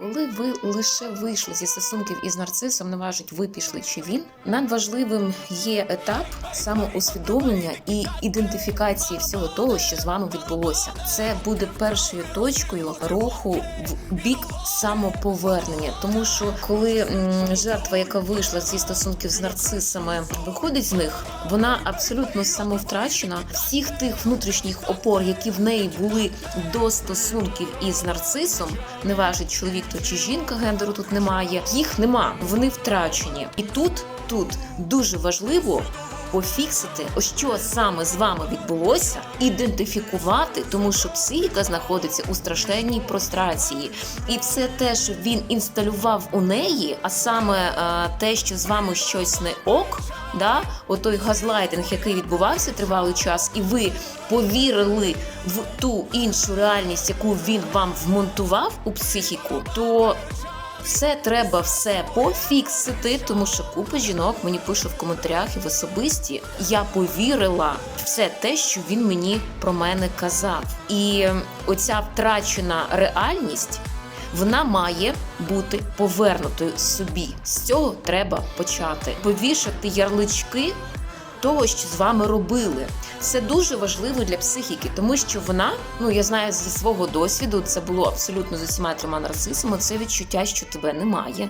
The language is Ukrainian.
Коли ви лише вийшли зі стосунків із нарцисом, не важить, ви пішли чи він. Надважливим є етап самоусвідомлення і ідентифікації всього того, що з вами відбулося. Це буде першою точкою руху в бік самоповернення, тому що коли жертва, яка вийшла зі стосунків з нарцисами, виходить з них, вона абсолютно самовтрачена. Всіх тих внутрішніх опор, які в неї були до стосунків із нарцисом, не важить чоловік то чи жінка, гендеру тут немає. Їх нема, вони втрачені. І тут, тут дуже важливо. Пофіксити, що саме з вами відбулося, ідентифікувати, тому що психіка знаходиться у страшенній прострації, і все те, що він інсталював у неї, а саме е, те, що з вами щось не ок, да, отой газлайтинг, який відбувався тривалий час, і ви повірили в ту іншу реальність, яку він вам вмонтував у психіку, то все треба все пофіксити, тому що купа жінок мені пише в коментарях і в особисті. Я повірила все те, що він мені про мене казав. І оця втрачена реальність. Вона має бути повернутою собі. З цього треба почати. Повішати ярлички того, що з вами робили. Це дуже важливо для психіки, тому що вона, ну я знаю зі свого досвіду, це було абсолютно з усіма трьома нарцисами. Це відчуття, що тебе немає.